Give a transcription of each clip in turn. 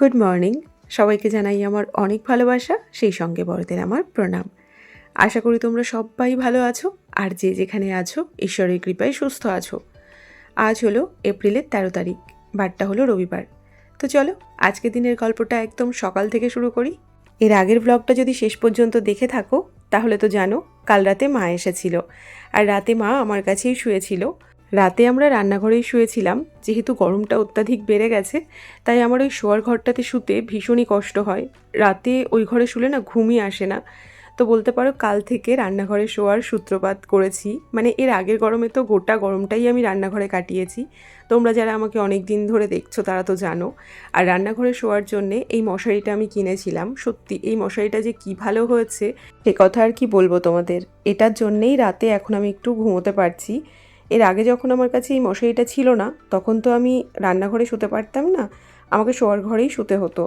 Good morning সবাইকে জানাই আমার অনেক ভালোবাসা, সেই সঙ্গে বড়দের আমার প্রণাম। আশা করি তোমরা সবাই ভালো আছো, আর যে যেখানে আছো, ঈশ্বরের কৃপায় সুস্থ আছো। আজ হলো এপ্রিলের তেরো তারিখ, বারটা হলো রবিবার। তো চলো আজকে দিনের গল্পটা একদম সকাল থেকে শুরু করি। এর আগের ব্লগটা যদি শেষ পর্যন্ত দেখে থাকো, তাহলে তো জানো, কাল রাতে মা এসেছিল। আর রাতে মা আমার কাছেই শুয়েছিল। রাতে আমরা রান্নাঘরেই শুয়েছিলাম, যেহেতু গরমটা অত্যাধিক বেড়ে গেছে, তাই আমার ওই শোয়ার ঘরটাতে শুতে ভীষণই কষ্ট হয়। রাতে ওই ঘরে শুলে না ঘুমই আসে না। তো বলতে পারো কাল থেকে রান্নাঘরে শোয়ার সূত্রপাত করেছি। মানে এর আগের গরমে তো গোটা গরমটাই আমি রান্নাঘরে কাটিয়েছি। তোমরা যারা আমাকে অনেক দিন ধরে দেখছ, তারা তো জানো। আর রান্নাঘরে শোয়ার জন্যে এই মশারিটা আমি কিনেছিলাম। সত্যি, এই মশারিটা যে কি ভালো হয়েছে সে কথা আর কি বলব তোমাদের। এটার জন্যেই রাতে এখন আমি একটু ঘুমোতে পারছি। এর আগে যখন আমার কাছে এই মশারিটা ছিল না, তখন তো আমি রান্নাঘরে শুতে পারতাম না। আমাকে শোয়ার ঘরেই শুতে হতো।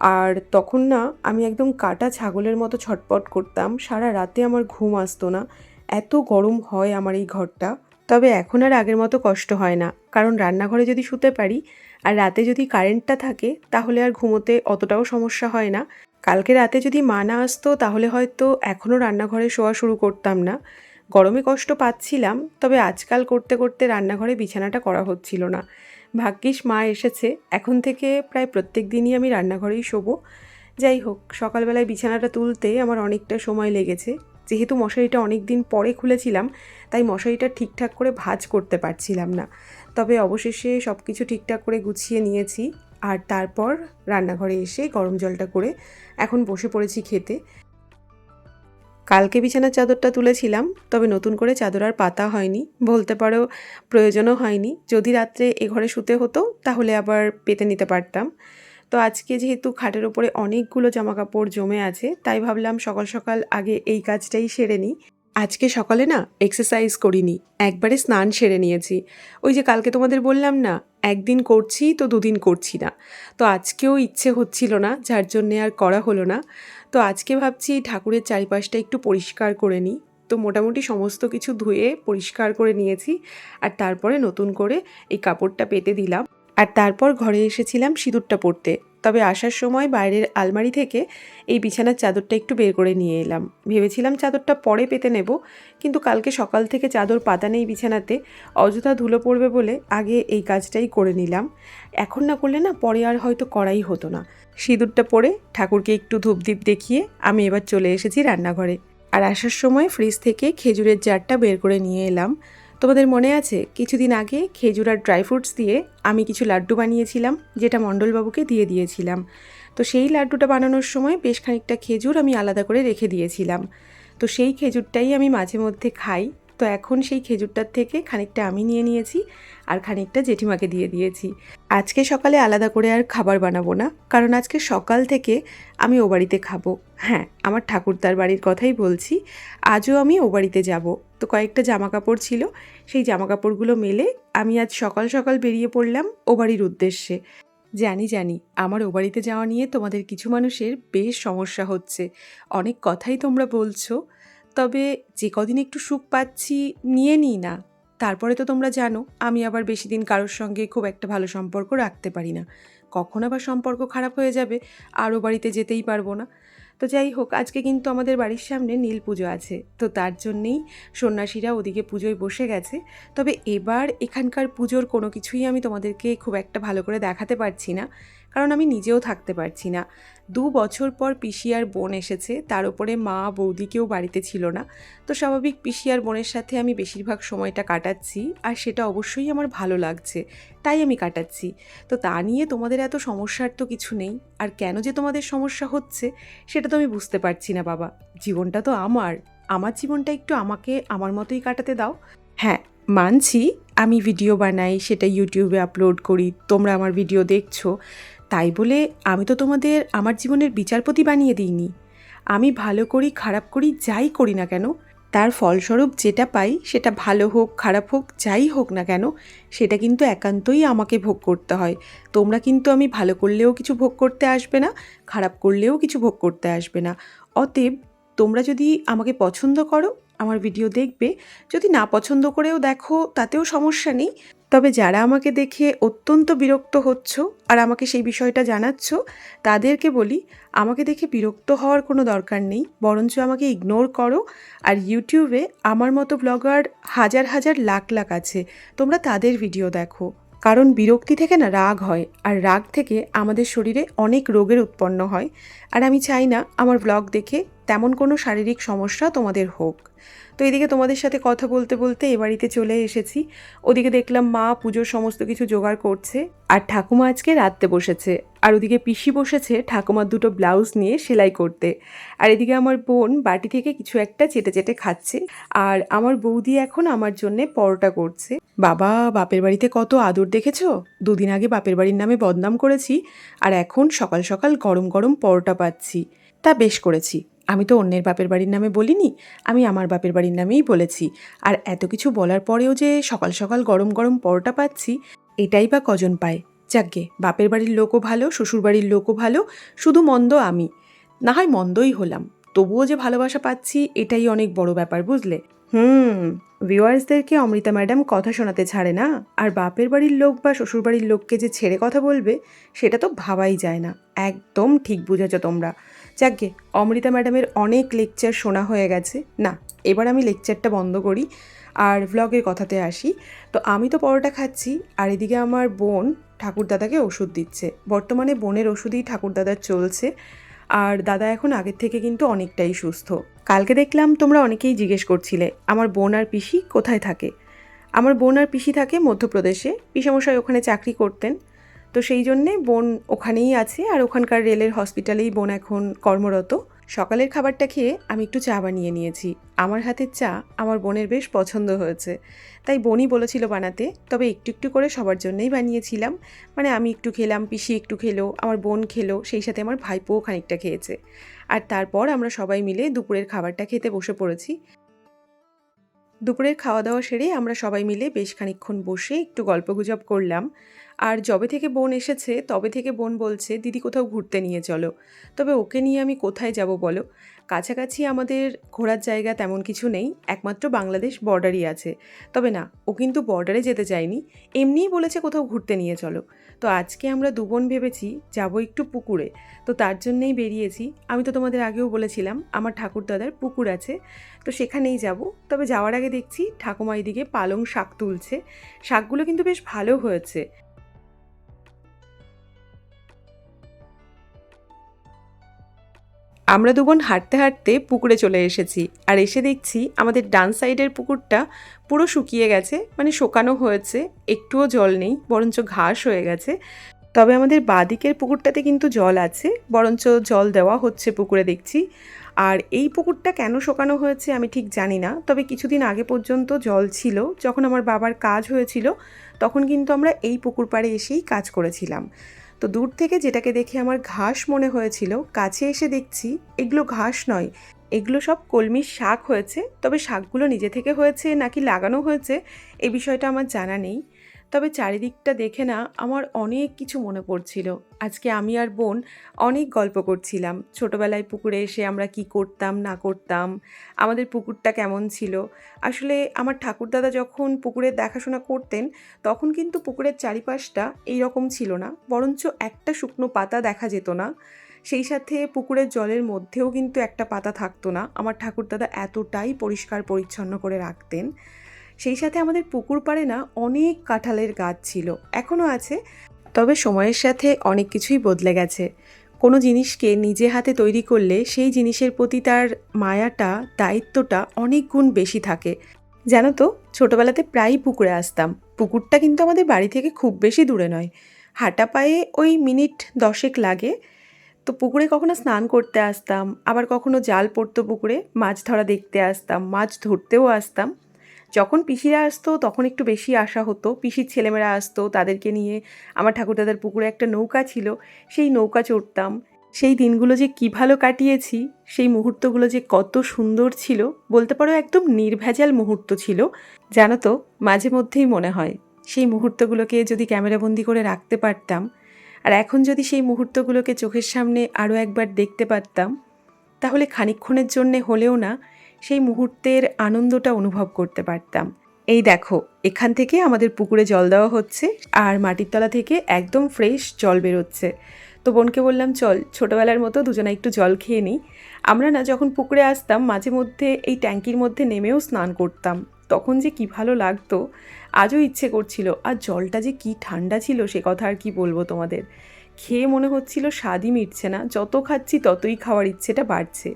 আর তখন না, আমি একদম কাটা ছাগলের মতো ছটপট করতাম। সারা রাতে আমার ঘুম আসতো না। এত গরম হয় আমার এই ঘরটা। তবে এখন আর আগের মতো কষ্ট হয় না। কারণ রান্নাঘরে যদি শুতে পারি, আর রাতে যদি কারেন্টটা থাকে, তাহলে আর ঘুমোতে অতটাও সমস্যা হয় না। কালকে রাতে যদি মা না আসতো, তাহলে হয়তো এখনও রান্নাঘরে শোয়া শুরু করতাম না। গরমে কষ্ট পাচ্ছিলাম, তবে আজকাল করতে করতে রান্নাঘরে বিছানাটা করা হচ্ছিল না। ভাগ্যিস মা এসেছে, এখন থেকে প্রায় প্রত্যেক দিনই আমি রান্নাঘরেই শোবো। যাই হোক, সকালবেলায় বিছানাটা তুলতে আমার অনেকটা সময় লেগেছে। যেহেতু মশারিটা অনেক দিন পরে খুলেছিলাম, তাই মশারিটা ঠিকঠাক করে ভাজ করতে পারছিলাম না। তবে অবশেষে সব কিছু ঠিকঠাক করে গুছিয়ে নিয়েছি, আর তারপর রান্নাঘরে এসে গরম জলটা করে এখন বসে পড়েছি খেতে। কালকে বিছানার চাদরটা তুলেছিলাম, তবে নতুন করে চাদর আর পাতা হয়নি। বলতে পারো প্রয়োজনও হয়নি। যদি রাত্রে এ ঘরে শুতে হতো, তাহলে আবার পেতে নিতে পারতাম। তো আজকে যেহেতু খাটের ওপরে অনেকগুলো জামা কাপড় জমে আছে, তাই ভাবলাম সকাল সকাল আগে এই কাজটাই সেরে নিই। আজকে সকালে না এক্সারসাইজ করিনি, একবারে স্নান সেরে নিয়েছি। ওই যে কালকে তোমাদের বললাম না, একদিন করছি তো দুদিন করছি না। তো আজকেও ইচ্ছে হচ্ছিল না, যার জন্যে আর করা হলো না। তো আজকে ভাবছি এই ঠাকুরের চারিপাশটা একটু পরিষ্কার করে নিই। তো মোটামুটি সমস্ত কিছু ধুয়ে পরিষ্কার করে নিয়েছি আর তারপরে নতুন করে এই কাপড়টা পেতে দিলাম। আর তারপর ঘরে এসেছিলাম সিঁদুরটা পরতে। তবে আসার সময় বাইরের আলমারি থেকে এই বিছানার চাদরটা একটু বের করে নিয়ে এলাম। ভেবেছিলাম চাদরটা পরে পেতে নেব, কিন্তু কালকে সকাল থেকে চাদর পাতা নেই বিছানাতে, অযথা ধুলো পড়বে বলে আগে এই কাজটাই করে নিলাম। এখন না করলে না পরে আর হয়তো করাই হতো না। সিঁদুরটা পরে ঠাকুরকে একটু ধূপদীপ দেখিয়ে আমি এবার চলে এসেছি রান্নাঘরে। আর আসার সময় ফ্রিজ থেকে খেজুরের জারটা বের করে নিয়ে এলাম। তোমাদের মনে আছে, কিছুদিন আগে খেজুর আর ড্রাই ফ্রুটস দিয়ে আমি কিছু লাড্ডু বানিয়েছিলাম, যেটা মণ্ডলবাবুকে দিয়ে দিয়েছিলাম। তো সেই লাড্ডুটা বানানোর সময় বেশ খানিকটা খেজুর আমি আলাদা করে রেখে দিয়েছিলাম। তো সেই খেজুরটাই আমি মাঝে মধ্যে খাই তো এখন সেই খেজুরটার থেকে খানিকটা আমি নিয়ে নিয়েছি আর খানিকটা জেঠিমাকে দিয়ে দিয়েছি। আজকে সকালে আলাদা করে আর খাবার বানাবো না, কারণ আজকে সকাল থেকে আমি ও বাড়িতে খাব। হ্যাঁ আমার ঠাকুরদার বাড়ির কথাই বলছি, আজও আমি ও বাড়িতে যাব। তো কয়েকটা জামা কাপড় ছিল, সেই জামা কাপড়গুলো মেলে আমি আজ সকাল সকাল বেরিয়ে পড়লাম ও বাড়ির উদ্দেশ্যে। জানি জানি, আমার ও বাড়িতে যাওয়া নিয়ে তোমাদের কিছু মানুষের বেশ সমস্যা হচ্ছে। অনেক কথাই তোমরা বলছো তবে যে কদিন একটু সুখ পাচ্ছি নিয়ে নিই না। তারপরে তো তোমরা জানো, আমি আবার বেশি দিন কারোর সঙ্গে খুব একটা ভালো সম্পর্ক রাখতে পারি না। কখন আবার সম্পর্ক খারাপ হয়ে যাবে, আরও বাড়িতে যেতেই পারব না। তো যাই হোক, আজকে কিন্তু আমাদের বাড়ির সামনে নীল পুজো আছে। তো তার জন্যেই সন্ন্যাসীরা ওদিকে পুজোয় বসে গেছে। তবে এবার এখানকার পুজোর কোনো কিছুই আমি তোমাদেরকে খুব একটা ভালো করে দেখাতে পারছি না। কারণ আমি নিজেও থাকতে পারছি না। দু বছর পর পিসি আর বোন এসেছে, তার উপরে মা, বৌদি কেউ বাড়িতে ছিল না। তো স্বাভাবিক পিসি আর বোনের সাথে আমি বেশিরভাগ সময়টা কাটাচ্ছি আর সেটা অবশ্যই আমার ভালো লাগছে, তাই আমি কাটাচ্ছি। তো তা নিয়ে তোমাদের এত সমস্যার তো কিছু নেই, আর কেন যে তোমাদের সমস্যা হচ্ছে, সেটা তো আমি বুঝতে পারছি না বাবা। জীবনটা তো আমার আমার জীবনটা একটু আমাকে, আমার মতোই কাটাতে দাও। হ্যাঁ মানছি, আমি ভিডিও বানাই, সেটা ইউটিউবে আপলোড করি, তোমরা আমার ভিডিও দেখছ। তাই বলে আমি তো তোমাদের আমার জীবনের বিচারপতি বানিয়ে দিইনি। আমি ভালো করি, খারাপ করি, যাই করি না কেন, তার ফলস্বরূপ যেটা পাই, সেটা ভালো হোক, খারাপ হোক, যাই হোক না কেন, সেটা কিন্তু একান্তই আমাকে ভোগ করতে হয়। তোমরা কিন্তু আমি ভালো করলেও কিছু ভোগ করতে আসবে না, খারাপ করলেও কিছু ভোগ করতে আসবে না। অতএব তোমরা যদি আমাকে পছন্দ করো, আমার ভিডিও দেখবে, যদি না পছন্দ করেও দেখো, তাতেও সমস্যা নেই। তবে যারা আমাকে দেখে অত্যন্ত বিরক্ত হচ্ছ আর আমাকে সেই বিষয়টা জানাচ্ছ, তাদেরকে বলি, আমাকে দেখে বিরক্ত হওয়ার কোনো দরকার নেই। বরঞ্চ আমাকে ইগনোর করো। আর ইউটিউবে আমার মতো ব্লগার হাজার হাজার লাখ লাখ আছে। তোমরা তাদের ভিডিও দেখো। কারণ বিরক্তি থেকে না রাগ হয়। আর রাগ থেকে আমাদের শরীরে অনেক রোগের উৎপন্ন হয়। আর আমি চাই না আমার ব্লগ দেখে তেমন কোনো শারীরিক সমস্যা তোমাদের হোক। তো এদিকে তোমাদের সাথে কথা বলতে বলতে এ বাড়িতে চলে এসেছি। ওদিকে দেখলাম মা পুজোর সমস্ত কিছু জোগাড় করছে আর ঠাকুমা আজকে রাত্রে বসেছে। আর ওদিকে পিসি বসেছে ঠাকুমার দুটো ব্লাউজ নিয়ে সেলাই করতে। আর এদিকে আমার বোন বাটি থেকে কিছু একটা চেটে চেটে খাচ্ছে। আর আমার বৌদি এখন আমার জন্যে পরোটা করছে। বাবা, বাপের বাড়িতে কত আদর দেখেছ? দুদিন আগে বাপের বাড়ির নামে বদনাম করেছি। আর এখন সকাল সকাল গরম গরম পরোটা পাচ্ছি। তা বেশ করেছি। আমি তো অন্যের বাপের বাড়ির নামে বলিনি, আমি আমার বাপের বাড়ির নামেই বলেছি। আর এত কিছু বলার পরেও যে সকাল সকাল গরম গরম পরোটা পাচ্ছি, এটাই বা কজন পায়? যাকগে, বাপের বাড়ির লোকও ভালো, শ্বশুর বাড়ির লোকও ভালো, শুধু মন্দ আমি। না হয় মন্দই হলাম, তবুও যে ভালোবাসা পাচ্ছি, এটাই অনেক বড় ব্যাপার বুঝলে? হুম ভিউয়ার্সদেরকে অমৃতা ম্যাডাম কথা শোনাতে ছাড়ে না, আর বাপের বাড়ির লোক বা শ্বশুর বাড়ির লোককে যে ছেড়ে কথা বলবে, সেটা তো ভাবাই যায় না। একদম ঠিক বুঝেছ তোমরা। যাকগে, অমৃতা ম্যাডামের অনেক লেকচার শোনা হয়ে গেছে। না, এবার আমি লেকচারটা বন্ধ করি আর ভ্লগের কথাতে আসি। তো আমি তো পরোটা খাচ্ছি আর এদিকে আমার বোন ঠাকুরদাদাকে ওষুধ দিচ্ছে। বর্তমানে বোনের ওষুধই ঠাকুরদাদার চলছে আর দাদা এখন আগের থেকে কিন্তু অনেকটাই সুস্থ। কালকে দেখলাম তোমরা অনেকেই জিজ্ঞেস করছিলে, আমার বোন আর পিসি কোথায় থাকে? আমার বোন আর পিসি থাকে মধ্যপ্রদেশে। পিসামশাই ওখানে চাকরি করতেন। তো সেই জন্যে বোন ওখানেই আছে আর ওখানকার রেলের হসপিটালেই বোন এখন কর্মরত। সকালের খাবারটা খেয়ে আমি একটু চা বানিয়ে নিয়েছি। আমার হাতের চা আমার বোনের বেশ পছন্দ হয়েছে। তাই বোনই বলেছিল বানাতে, তবে একটু একটু করে সবার জন্যই বানিয়েছিলাম। মানে আমি একটু খেলাম, পিসি একটু খেলো, আমার বোন খেলো, সেই সাথে আমার ভাইপোও খানিকটা খেয়েছে। আর তারপর আমরা সবাই মিলে দুপুরের খাবারটা খেতে বসে পড়েছি। দুপুরের খাওয়া দাওয়া সেরে আমরা সবাই মিলে বেশ খানিকক্ষণ বসে একটু গল্পগুজব করলাম। আর যবে থেকে বোন এসেছে, তবে থেকে বোন বলছে, দিদি কোথাও ঘুরতে নিয়ে চলো। তবে ওকে নিয়ে আমি কোথায় যাব বলো? কাছাকাছি আমাদের ঘোরার জায়গা তেমন কিছু নেই, একমাত্র বাংলাদেশ বর্ডারই আছে। তবে না, ও কিন্তু বর্ডারে যেতে চায়নি, এমনিই বলেছে কোথাও ঘুরতে নিয়ে চলো। তো আজকে আমরা দু বোন ভেবেছি, যাব একটু পুকুরে। তো তার জন্যেই বেরিয়েছি। আমি তো তোমাদের আগেও বলেছিলাম, আমার ঠাকুরদাদার পুকুর আছে। তো সেখানেই যাব। তবে যাওয়ার আগে দেখছি ঠাকুমা এদিকে পালং শাক তুলছে। শাকগুলো কিন্তু বেশ ভালো হয়েছে। আমরা দুবোন হাঁটতে হাঁটতে পুকুরে চলে এসেছি আর এসে দেখছি আমাদের ডান সাইডের পুকুরটা পুরো শুকিয়ে গেছে মানে শোকানো হয়েছে, একটুও জল নেই, বরঞ্চ ঘাস হয়ে গেছে। তবে আমাদের বাদিকের পুকুরটাতে কিন্তু জল আছে, বরঞ্চ জল দেওয়া হচ্ছে পুকুরে দেখছি। আর এই পুকুরটা কেন শোকানো হয়েছে আমি ঠিক জানি না, তবে কিছুদিন আগে পর্যন্ত জল ছিল, যখন আমার বাবার কাজ হয়েছিল, তখন কিন্তু আমরা এই পুকুর পাড়ে এসেই কাজ করেছিলাম। তো দূর থেকে যেটাকে দেখে আমার ঘাস মনে হয়েছিল, কাছে এসে দেখছি এগুলো ঘাস নয়। এগুলো সব কলমির শাক হয়েছে, তবে শাকগুলো নিজে থেকে হয়েছে নাকি লাগানো হয়েছে, এ বিষয়টা আমার জানা নেই। তবে চারিদিকটা দেখে না আমার অনেক কিছু মনে পড়ছিল। আজকে আমি আর বোন অনেক গল্প করছিলাম। ছোটোবেলায় পুকুরে এসে আমরা কি করতাম, না করতাম, আমাদের পুকুরটা কেমন ছিল। আসলে আমার ঠাকুরদাদা যখন পুকুরের দেখাশোনা করতেন, তখন কিন্তু পুকুরের চারিপাশটা এই রকম ছিল না। বরঞ্চ একটা শুকনো পাতা দেখা যেত না। সেই সাথে পুকুরের জলের মধ্যেও কিন্তু একটা পাতা থাকতো না। আমার ঠাকুরদাদা এতটাই পরিষ্কার পরিচ্ছন্ন করে রাখতেন। সেই সাথে আমাদের পুকুর পাড়ে না অনেক কাঁঠালের গাছ ছিল এখনও আছে। তবে সময়ের সাথে অনেক কিছুই বদলে গেছে। কোনো জিনিসকে নিজে হাতে তৈরি করলে সেই জিনিসের প্রতি তার মায়াটা, দায়িত্বটা অনেক গুণ বেশি থাকে। জানো তো, ছোটোবেলাতে প্রায়ই পুকুরে আসতাম। পুকুরটা কিন্তু আমাদের বাড়ি থেকে খুব বেশি দূরে নয়। হাঁটা পায়ে ওই মিনিট দশেক লাগে। তো পুকুরে কখনো স্নান করতে আসতাম, আবার কখনো জাল পড়তো পুকুরে, মাছ ধরা দেখতে আসতাম, মাছ ধরতেও আসতাম। যখন পিসিরা আসতো, তখন একটু বেশি আসা হতো। পিসির ছেলেমেয়েরা আসতো, তাদেরকে নিয়ে। আমার ঠাকুরদাদার পুকুরে একটা নৌকা ছিল, সেই নৌকা চড়তাম। সেই দিনগুলো যে কী ভালো কাটিয়েছি, সেই মুহূর্তগুলো যে কত সুন্দর ছিল, বলতে পারো একদম নির্ভেজাল মুহূর্ত ছিল। জানো তো, মাঝে মধ্যেই মনে হয়, সেই মুহূর্তগুলোকে যদি ক্যামেরাবন্দি করে রাখতে পারতাম, আর এখন যদি সেই মুহূর্তগুলোকে চোখের সামনে আরও একবার দেখতে পারতাম, তাহলে খানিক্ষণের জন্যে হলেও না সেই মুহূর্তের আনন্দটা অনুভব করতে পারতাম। এই দেখো, এখান থেকে আমাদের পুকুরে জল দেওয়া হচ্ছে আর মাটির তলা থেকে একদম ফ্রেশ জল বেরোচ্ছে। তো বোনকে বললাম, চল, ছোটোবেলার মতো দুজনে একটু জল খেয়ে নিই। আমরা না যখন পুকুরে আসতাম, মাঝে মধ্যে এই ট্যাঙ্কির মধ্যে নেমেও স্নান করতাম। তখন যে কি ভালো লাগতো, আজও ইচ্ছে করছিল, আর জলটা যে কি ঠান্ডা ছিল, সে কথা আর কি বলব তোমাদের? খেয়ে মনে হচ্ছিল স্বাদই মিটছে না, যত খাচ্ছি ততই খাওয়ার ইচ্ছেটা বাড়ছে।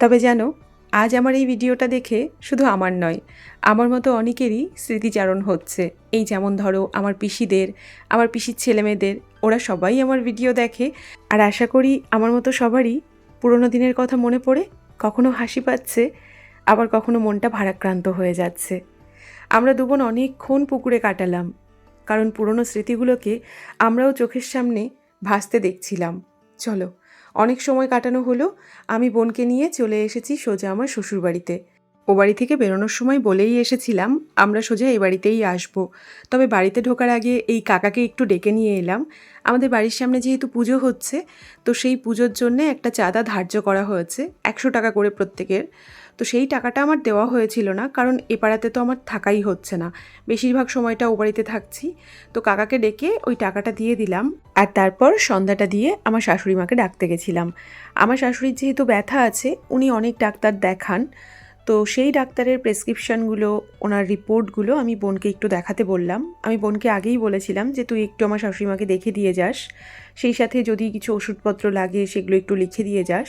তবে জানো আজ আমার এই ভিডিওটা দেখে শুধু আমার নয়, আমার মতো অনেকেরই স্মৃতিচারণ হচ্ছে। এই যেমন ধরো আমার পিসিদের, আমার পিসির ছেলেমেয়েদের, ওরা সবাই আমার ভিডিও দেখে। আর আশা করি আমার মতো সবারই পুরোনো দিনের কথা মনে পড়ে, কখনো হাসি পাচ্ছে, আবার কখনো মনটা ভারাক্রান্ত হয়ে যাচ্ছে। আমরা দুবোন অনেকক্ষণ পুকুরে কাটালাম, কারণ পুরনো স্মৃতিগুলোকে আমরাও চোখের সামনে ভাসতে দেখছিলাম। চলো অনেক সময় কাটানো হলো, আমি বোনকে নিয়ে চলে এসেছি সোজা আমার শ্বশুরবাড়িতে। ও বাড়ি থেকে বেরোনোর সময় বলেই এসেছিলাম, আমরা সোজা এ বাড়িতেই আসব। তবে বাড়িতে ঢোকার আগে এই কাকাকে একটু ডেকে নিয়ে এলাম। আমাদের বাড়ির সামনে যেহেতু পুজো হচ্ছে, তো সেই পুজোর জন্য একটা চাঁদা ধার্য করা হয়েছে, একশো টাকা করে প্রত্যেকের। তো সেই টাকাটা আমার দেওয়া হয়েছিল না, কারণ এ পাড়াতে তো আমার থাকাই হচ্ছে না। বেশিরভাগ সময়টা ও বাড়িতে থাকছি। তো কাকাকে ডেকে ওই টাকাটা দিয়ে দিলাম। আর তারপর সন্ধ্যাটা দিয়ে আমার শাশুড়ি মাকে ডাকতে গেছিলাম। আমার শাশুড়ির যেহেতু ব্যথা আছে, উনি অনেক ডাক্তার দেখান। তো সেই ডাক্তারের প্রেসক্রিপশানগুলো, ওনার রিপোর্টগুলো আমি বোনকে একটু দেখাতে বললাম। আমি বোনকে আগেই বলেছিলাম যে, তুই একটু আমার শাশুড়িমাকে দেখে দিয়ে যাস। সেই সাথে যদি কিছু ওষুধপত্র লাগে, সেগুলো একটু লিখে দিয়ে যাস।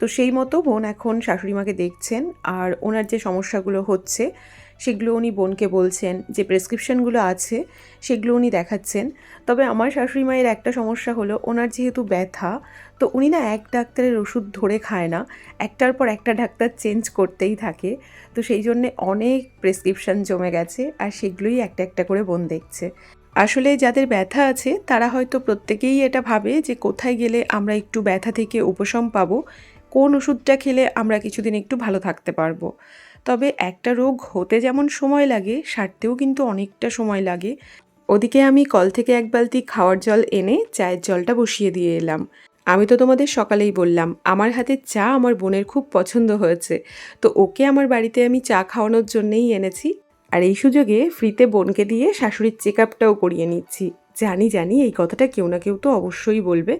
তো সেই মতো বোন এখন শাশুড়িমাকে দেখছেন আর ওনার যে সমস্যাগুলো হচ্ছে, সেগুলো উনি বোনকে বলছেন, যে প্রেসক্রিপশনগুলো আছে সেগুলো উনি দেখাচ্ছেন। তবে আমার শাশুড়ি মায়ের একটা সমস্যা হলো, ওনার যেহেতু ব্যথা, তো উনি না এক ডাক্তারের ওষুধ ধরে খায় না। একটার পর একটা ডাক্তার চেঞ্জ করতেই থাকে। তো সেই জন্যে অনেক প্রেসক্রিপশন জমে গেছে আর সেগুলোই একটা একটা করে বোন দেখছে। আসলে যাদের ব্যথা আছে, তারা হয়তো প্রত্যেকেই এটা ভাবে যে কোথায় গেলে আমরা একটু ব্যথা থেকে উপশম পাবো। কোন ওষুধটা খেলে আমরা কিছুদিন একটু ভালো থাকতে পারব। তবে একটা রোগ হতে যেমন সময় লাগে, সারতেও কিন্তু অনেকটা সময় লাগে। ওদিকে আমি কল থেকে এক বালতি খাওয়ার জল এনে চায়ের জলটা বসিয়ে দিয়ে এলাম। আমি তো তোমাদের সকালেই বললাম, আমার হাতে চা আমার বোনের খুব পছন্দ হয়েছে। তো ওকে আমার বাড়িতে আমি চা খাওয়ানোর জন্যেই এনেছি। আর এই সুযোগে ফ্রিতে বোনকে দিয়ে শাশুড়ির চেক আপটাও করিয়ে নিচ্ছি। জানি জানি এই কথাটা কেউ না কেউ তো অবশ্যই বলবে।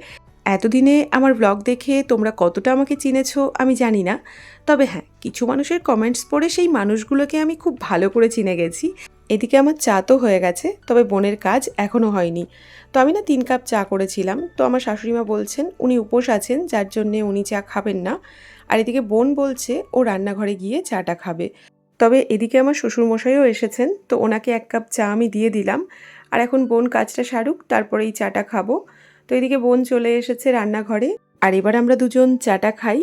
এতদিনে আমার ব্লগ দেখে তোমরা কতটা আমাকে চিনেছো আমি জানি না। তবে হ্যাঁ কিছু মানুষের কমেন্টস পড়ে সেই মানুষগুলোকে আমি খুব ভালো করে চিনে গেছি। এদিকে আমার চা তো হয়ে গেছে, তবে বোনের কাজ এখনও হয়নি। তো আমি না তিন কাপ চা করেছিলাম। তো আমার শাশুড়িমা বলছেন, উনি উপোস আছেন, যার জন্যে উনি চা খাবেন না। আর এদিকে বোন বলছে, ও রান্নাঘরে গিয়ে চাটা খাবে। তবে এদিকে আমার শ্বশুরমশাইও এসেছেন, তো ওনাকে এক কাপ চা আমি দিয়ে দিলাম। আর এখন বোন কাজটা সারুক তারপরে এই চাটা খাব। তো এদিকে বোন চলে এসেছে রান্নাঘরে। আর এবার আমরা দুজন চাটা খাই।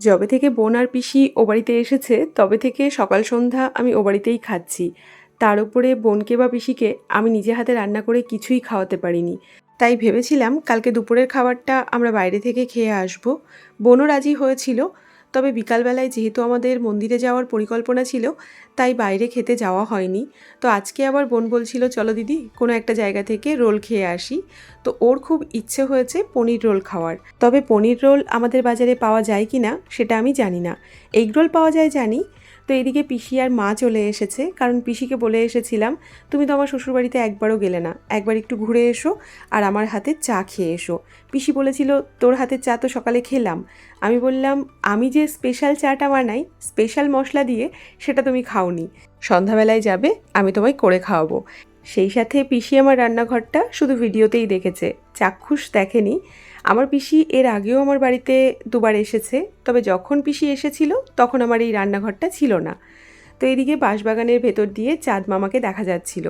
যবে থেকে বোন আর পিসি ও বাড়িতে এসেছে, তবে থেকে সকাল সন্ধ্যা আমি ও বাড়িতেই খাচ্ছি। তার উপরে বোনকে বা পিসিকে আমি নিজে হাতে রান্না করে কিছুই খাওয়াতে পারিনি। তাই ভেবেছিলাম কালকে দুপুরের খাবারটা আমরা বাইরে থেকে খেয়ে আসব। বোনও রাজি হয়েছিল তবে বিকালবেলায় যেহেতু আমাদের মন্দিরে যাওয়ার পরিকল্পনা ছিল, তাই বাইরে খেতে যাওয়া হয়নি। তো আজকে আবার বোন বলছিল, চলো দিদি, কোনো একটা জায়গা থেকে রোল খেয়ে আসি। তো ওর খুব ইচ্ছে হয়েছে পনির রোল খাওয়ার। তবে পনির রোল আমাদের বাজারে পাওয়া যায় কি না সেটা আমি জানি না। এগ রোল পাওয়া যায় জানি তো এদিকে পিসি আর মা চলে এসেছে, কারণ পিসিকে বলে এসেছিলাম, তুমি তো আমার শ্বশুরবাড়িতে একবারও গেলে না, একবার একটু ঘুরে এসো আর আমার হাতে চা খেয়ে এসো। পিসি বলেছিল, তোর হাতে চা তো সকালে খেলাম। আমি বললাম, আমি যে স্পেশাল চাটা বানাই, স্পেশাল মশলা দিয়ে সেটা তুমি খাওনি। সন্ধ্যাবেলায় যাবে, আমি তোমায় করে খাওয়াবো। সেই সাথে পিসি আমার রান্নাঘরটা শুধু ভিডিওতেই দেখেছে, চাক্ষুষ দেখেনি। আমার পিসি এর আগেও আমার বাড়িতে দুবার এসেছে, তবে যখন পিসি এসেছিল তখন আমার এই রান্নাঘরটা ছিল না। তো এদিকে বাঁশবাগানের ভেতর দিয়ে চাঁদ মামাকে দেখা যাচ্ছিল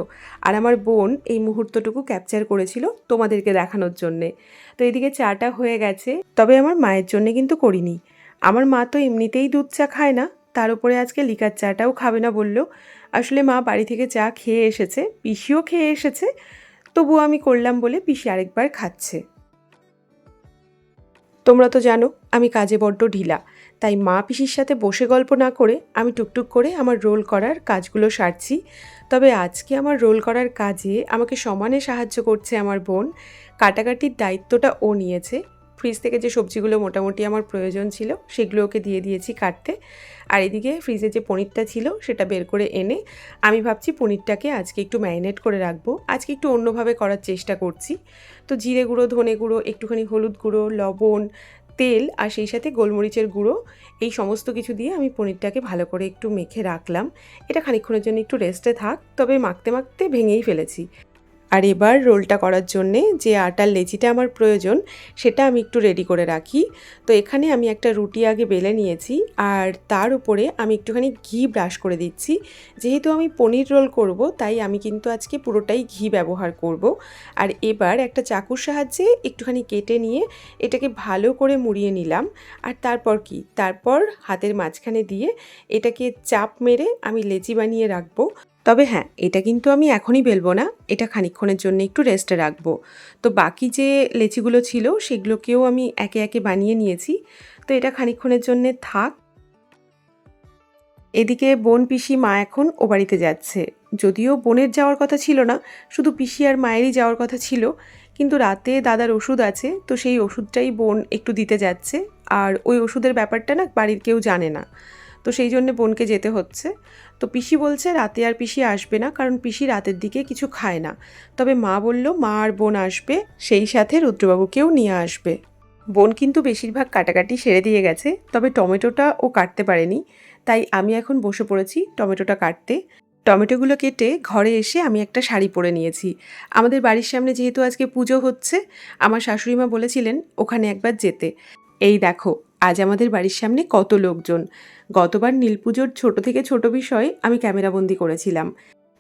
আর আমার বোন এই মুহূর্তটুকু ক্যাপচার করেছিল তোমাদেরকে দেখানোর জন্যে। তো এদিকে চাটা হয়ে গেছে, তবে আমার মায়ের জন্যে কিন্তু করিনি। আমার মা তো এমনিতেই দুধ চা খায় না, তার উপরে আজকে লিকার চাটাও খাবে না বলল। আসলে মা বাড়ি থেকে চা খেয়ে এসেছে, পিসিও খেয়ে এসেছে, তবুও আমি করলাম বলে পিসি আরেকবার খাচ্ছে। তোমরা তো জানো, আমি কাজে বড্ড ঢিলা। তাই মা পিসির সাথে বসে গল্প না করে আমি টুকটুক করে আমার রোল করার কাজগুলো সারছি। তবে আজকে আমার রোল করার কাজে আমাকে সমানে সাহায্য করছে আমার বোন। কাটাকাটির দায়িত্বটা ও নিয়েছে। ফ্রিজ থেকে যে সবজিগুলো মোটামুটি আমার প্রয়োজন ছিল, সেগুলো ওকে দিয়ে দিয়েছি কাটতে। আর এদিকে ফ্রিজে যে পনিরটা ছিল, সেটা বের করে এনে আমি ভাবছি পনিরটাকে আজকে একটু ম্যারিনেট করে রাখব। আজকে একটু অন্যভাবে করার চেষ্টা করছি। তো জিরে গুঁড়ো, ধনে গুঁড়ো, একটুখানি হলুদ গুঁড়ো, লবণ, তেল আর সেই সাথে গোলমরিচের গুঁড়ো, এই সমস্ত কিছু দিয়ে আমি পনিরটাকে ভালো করে একটু মেখে রাখলাম। এটা খানিক্ষণের জন্য একটু রেস্টে থাক, তবে মাখতে মাখতে ভেঙেই ফেলেছি। আর এবার রোলটা করার জন্যে যে আটার লেচিটা আমার প্রয়োজন, সেটা আমি একটু রেডি করে রাখি। তো এখানে আমি একটা রুটি আগে বেলে নিয়েছি, আর তার উপরে আমি একটুখানি ঘি ব্রাশ করে দিচ্ছি। যেহেতু আমি পনির রোল করব, তাই আমি কিন্তু আজকে পুরোটাই ঘি ব্যবহার করব। আর এবার একটা চাকুর সাহায্যে একটুখানি কেটে নিয়ে এটাকে ভালো করে মুড়িয়ে নিলাম। আর তারপর কি? তারপর হাতের মাঝখানে দিয়ে এটাকে চাপ মেরে আমি লেচি বানিয়ে রাখব। তবে হ্যাঁ এটা কিন্তু আমি এখনই বেলবো না। এটা খানিক্ষণের জন্য একটু রেস্টে রাখব। তো বাকি যে লেচিগুলো ছিল, সেগুলোকেও আমি একে একে বানিয়ে নিয়েছি। তো এটা খানিক্ষণের জন্যে থাক। এদিকে বোন পিসি মা এখন ও বাড়িতে যাচ্ছে। যদিও বোনের যাওয়ার কথা ছিল না, শুধু পিসি আর মায়েরই যাওয়ার কথা ছিল। কিন্তু রাতে দাদার ওষুধ আছে, তো সেই ওষুধটাই বোন একটু দিতে যাচ্ছে। আর ওই ওষুধের ব্যাপারটা না বাড়ির কেউ জানে না। তো সেই জন্য বোনকে যেতে হচ্ছে। তো পিসি বলছে রাতে আর পিসি আসবে না, কারণ পিসি রাতের দিকে কিছু খায় না। তবে মা বলল, মা আর বোন আসবে, সেই সাথে রুদ্রবাবুকেও নিয়ে আসবে। বোন কিন্তু বেশিরভাগ কাটাকাটি সেরে দিয়ে গেছে, তবে টমেটোটা ও কাটতে পারেনি। তাই আমি এখন বসে পড়েছি টমেটোটা কাটতে। টমেটোগুলো কেটে ঘরে এসে আমি একটা শাড়ি পরে নিয়েছি। আমাদের বাড়ির সামনে যেহেতু আজকে পুজো হচ্ছে, আমার শাশুড়িমা বলেছিলেন, ওখানে একবার যেতে। এই দেখো, আজ আমাদের বাড়ির সামনে কত লোকজন। গতবার নীলপুজোর ছোট থেকে ছোট বিষয় আমি ক্যামেরাবন্দি করেছিলাম।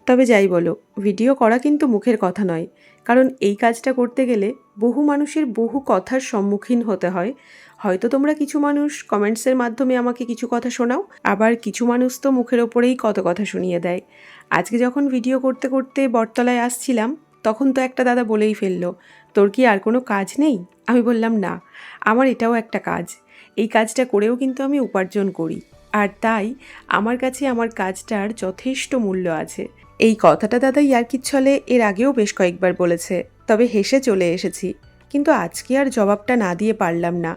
তবে যাই বলো, ভিডিও করা কিন্তু মুখের কথা নয়। কারণ এই কাজটা করতে গেলে বহু মানুষের বহু কথার সম্মুখীন হতে হয়। হয়তো তোমরা কিছু মানুষ কমেন্টসের মাধ্যমে আমাকে কিছু কথা শোনাও, আবার কিছু মানুষ তো মুখের ওপরেই কত কথা শুনিয়ে দেয়। আজকে যখন ভিডিও করতে করতে বটতলায় আসছিলাম, তখন তো একটা দাদা বলেই ফেলল, তোর কি আর কোনো কাজ নেই? আমি বললাম, না, আমার এটাও একটা কাজ। এই কাজটা করেও কিন্তু আমি উপার্জন করি। আর তাই আমার কাছে আমার কাজটার যথেষ্ট মূল্য আছে। এই কথাটা দাদা ইয়ার্কির ছলে এর আগেও বেশ কয়েকবার বলেছে, তবে হেসে চলে এসেছি। কিন্তু আজকে আর জবাবটা না দিয়ে পারলাম না,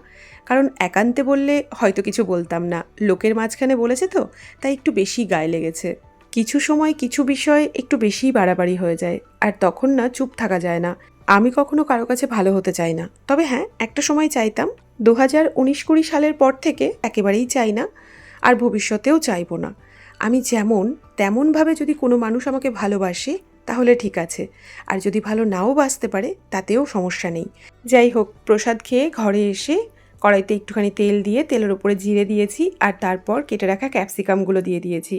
কারণ একান্তে বললে হয়তো কিছু বলতাম না। লোকের মাঝখানে বলেছে তো, তাই একটু বেশি গায়ে লেগেছে। কিছু সময় কিছু বিষয় একটু বেশিই বাড়াবাড়ি হয়ে যায়, আর তখন না চুপ থাকা যায় না। আমি কখনো কারও কাছে ভালো হতে চাই না। তবে হ্যাঁ একটা সময় চাইতাম। দু হাজার উনিশ কুড়ি সালের পর থেকে একেবারেই চাই না। আর ভবিষ্যতেও চাইব না। আমি যেমন, তেমনভাবে যদি কোনো মানুষ আমাকে ভালোবাসে, তাহলে ঠিক আছে। আর যদি ভালো নাও বাঁচতে পারে, তাতেও সমস্যা নেই। যাই হোক, প্রসাদ খেয়ে ঘরে এসে কড়াইতে একটুখানি তেল দিয়ে তেলের উপরে জিরে দিয়েছি আর তারপর কেটে রাখা ক্যাপসিকামগুলো দিয়ে দিয়েছি।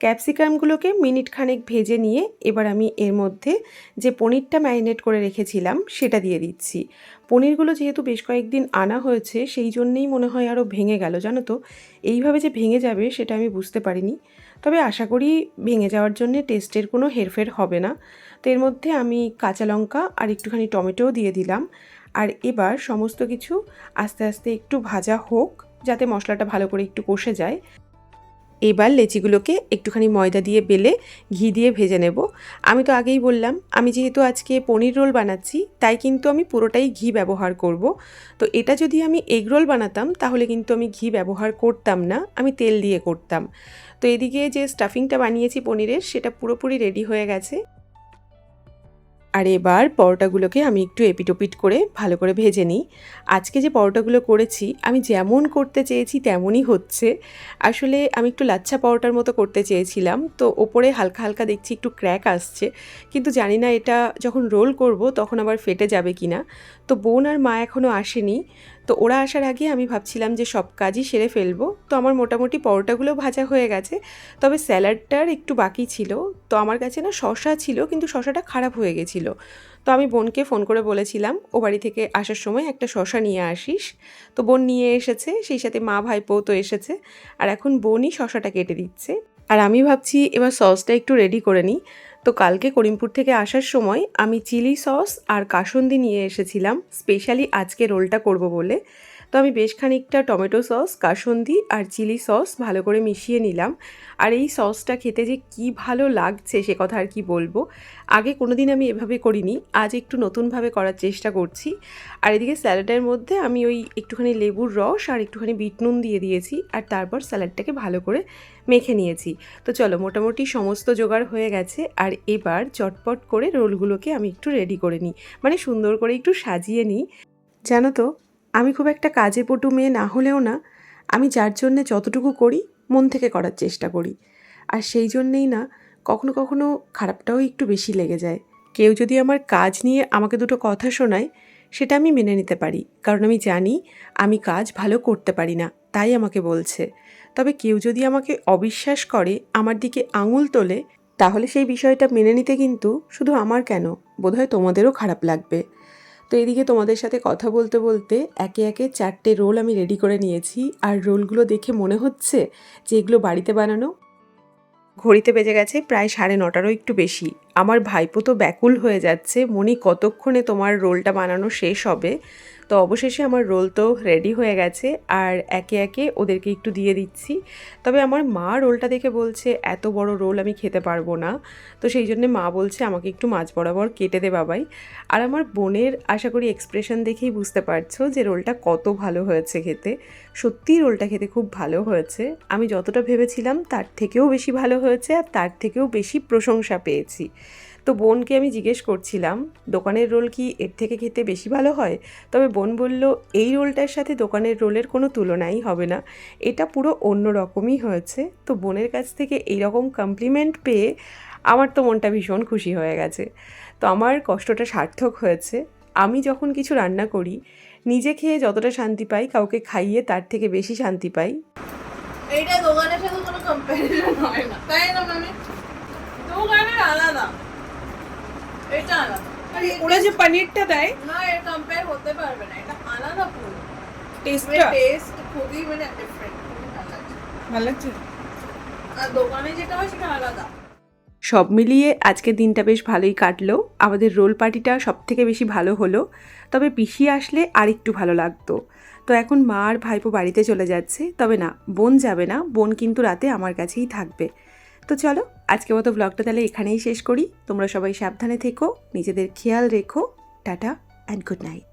ক্যাপসিকামগুলোকে মিনিট খানেক ভেজে নিয়ে এবার আমি এর মধ্যে যে পনিরটা ম্যারিনেট করে রেখেছিলাম সেটা দিয়ে দিচ্ছি। পনিরগুলো যেহেতু বেশ কয়েকদিন আনা হয়েছে, সেই জন্যেই মনে হয় আরও ভেঙে গেল। জানো তো, এইভাবে যে ভেঙে যাবে সেটা আমি বুঝতে পারিনি। তবে আশা করি ভেঙে যাওয়ার জন্য টেস্টের কোনো হেরফের হবে না। তো এর মধ্যে আমি কাঁচা লঙ্কা আর একটুখানি টমেটোও দিয়ে দিলাম। আর এবার সমস্ত কিছু আস্তে আস্তে একটু ভাজা হোক, যাতে মশলাটা ভালো করে একটু কষে যায়। এবার লেচিগুলোকে একটুখানি ময়দা দিয়ে বেলে ঘি দিয়ে ভেজে নেব। আমি তো আগেই বললাম, আমি যেহেতু আজকে পনির রোল বানাচ্ছি, তাই কিন্তু আমি পুরোটাই ঘি ব্যবহার করব। তো এটা যদি আমি এগ রোল বানাতাম, তাহলে কিন্তু আমি ঘি ব্যবহার করতাম না, আমি তেল দিয়ে করতাম। তো এদিকে যে স্টাফিংটা বানিয়েছি পনিরের, সেটা পুরোপুরি রেডি হয়ে গেছে। আর এবার পরোটাগুলোকে আমি একটু এপিটোপিট করে ভালো করে ভেজে নিই। আজকে যে পরোটাগুলো করেছি, আমি যেমন করতে চেয়েছি তেমনই হচ্ছে। আসলে আমি একটু লাচ্ছা পরোটার মতো করতে চেয়েছিলাম, তো ওপরে হালকা হালকা দেখছি একটু ক্র্যাক আসছে। কিন্তু জানি না এটা যখন রোল করব তখন আবার ফেটে যাবে কি না তো বোন আর মা এখনও আসেনি তো ওরা আসার আগে আমি ভাবছিলাম যে সব কাজই সেরে ফেলব। তো আমার মোটামুটি পরোটাগুলো ভাজা হয়ে গেছে। তবে স্যালাডটার একটু বাকি ছিল। তো আমার কাছে না শশা ছিল, কিন্তু শশাটা খারাপ হয়ে গেছিল। তো আমি বোনকে ফোন করে বলেছিলাম, ও বাড়ি থেকে আসার সময় একটা শশা নিয়ে আসিস। তো বোন নিয়ে এসেছে, সেই সাথে মা ভাইপো তো এসেছে। আর এখন বোনই শশাটা কেটে দিচ্ছে। আর আমি ভাবছি এবার সসটা একটু রেডি করে নিই। তো কালকে করিমপুর থেকে আসার সময় আমি চিলি সস আর কাসন্দি নিয়ে এসেছিলাম স্পেশালি আজকে রোলটা করব বলে। তো আমি বেশ খানিকটা টমেটো সস, কাসন্দি আর চিলি সস ভালো করে মিশিয়ে নিলাম। আর এই সসটা খেতে যে কি ভালো লাগছে সে কথা আর কি বলব। আগে কোনো দিন আমি এভাবে করিনি, আজ একটু নতুনভাবে করার চেষ্টা করছি। আর এদিকে স্যালাডের মধ্যে আমি ওই একটুখানি লেবুর রস আর একটুখানি বিট নুন দিয়ে দিয়েছি আর তারপর স্যালাডটাকে ভালো করে মেখে নিয়েছি। তো চলো, মোটামুটি সমস্ত জোগাড় হয়ে গেছে আর এবার চটপট করে রোলগুলোকে আমি একটু রেডি করে নিই। মানে সুন্দর করে একটু সাজিয়ে নিই। জানো তো আমি খুব একটা কাজে পটু মেয়ে না হলেও না, আমি যার জন্যে যতটুকু করি, মন থেকে করার চেষ্টা করি। আর সেই জন্যেই না, কখনো কখনো খারাপটাও একটু বেশি লেগে যায়। কেউ যদি আমার কাজ নিয়ে আমাকে দুটো কথা শোনায়, সেটা আমি মেনে নিতে পারি। কারণ আমি জানি, আমি কাজ ভালো করতে পারি না, তাই আমাকে বলছে। তবে কেউ যদি আমাকে অবিশ্বাস করে, আমার দিকে আঙুল তোলে, তাহলে সেই বিষয়টা মেনে নিতে কিন্তু শুধু আমার কেন? বোধহয় তোমাদেরও খারাপ লাগবে। তো এদিকে তোমাদের সাথে কথা বলতে বলতে একে একে চারটে রোল আমি রেডি করে নিয়েছি। আর রোলগুলো দেখে মনে হচ্ছে যে এগুলো বাড়িতে বানানো। ঘড়িতে বেজে গেছে প্রায় সাড়ে নটারও একটু বেশি। আমার ভাইপো তো ব্যাকুল হয়ে যাচ্ছে। মনি কতক্ষণে তোমার রোলটা বানানো শেষ হবে? তো অবশেষে আমার রোল তো রেডি হয়ে গেছে, আর একে একে ওদেরকে একটু দিয়ে দিচ্ছি। তবে আমার মা রোলটা দেখে বলছে, এত বড় রোল আমি খেতে পারব না। তো সেই জন্য মা বলছে, আমাকে একটু মাছ বরাবর কেটে দে বাবাই। আর আমার বোনের আশা করি এক্সপ্রেশন দেখেই বুঝতে পারছ যে রোলটা কত ভালো হয়েছে খেতে। সত্যিই রোলটা খেতে খুব ভালো হয়েছে। আমি যতটা ভেবেছিলাম তার থেকেও বেশি ভালো হয়েছে আর তার থেকেও বেশি প্রশংসা পেয়েছি। তো বোনকে আমি জিজ্ঞেস করছিলাম, দোকানের রোল কি এর থেকে খেতে বেশি ভালো হয়? তবে বোন বলল, এই রোলটার সাথে দোকানের রোলের কোনো তুলনাই হবে না, এটা পুরো অন্য রকমই হয়েছে। তো বোনের কাছ থেকে এই রকম কমপ্লিমেন্ট পেয়ে আমার তো মনটা ভীষণ খুশি হয়ে গেছে। তো আমার কষ্টটা সার্থক হয়েছে। আমি যখন কিছু রান্না করি, নিজে খেয়ে যতটা শান্তি পাই, কাউকে খাইয়ে তার থেকে বেশি শান্তি পাই। এইটা দোকানের সাথে কোনো কম্প্যারিজন হয় না। তাই না মানে দোকানের আলাদা। এটা আলাদা ওরা যে পনিরটা দেয়। না এর কম্পেয়ার হতে পারবে না। এটা আলাদা পুরো। টেস্টটা টেস্ট খুবই মানে ডিফারেন্ট ভালো লাগছে। আর দোকানে যেটা হয় সেটা আলাদা। সব মিলিয়ে আজকের দিনটা বেশ ভালোই কাটলো। আমাদের রোল পার্টিটা সব থেকে বেশি ভালো হলো। তবে পিসি আসলে আর একটু ভালো লাগতো। তো এখন মা আর ভাইপো বাড়িতে চলে যাচ্ছে। তবে না বোন যাবে না। বোন কিন্তু রাতে আমার কাছেই থাকবে। তো চলো আজকে মতো ব্লগটা তাহলে এখানেই শেষ করি। তোমরা সবাই সাবধানে থেকো, নিজেদের খেয়াল রেখো। Tata and good night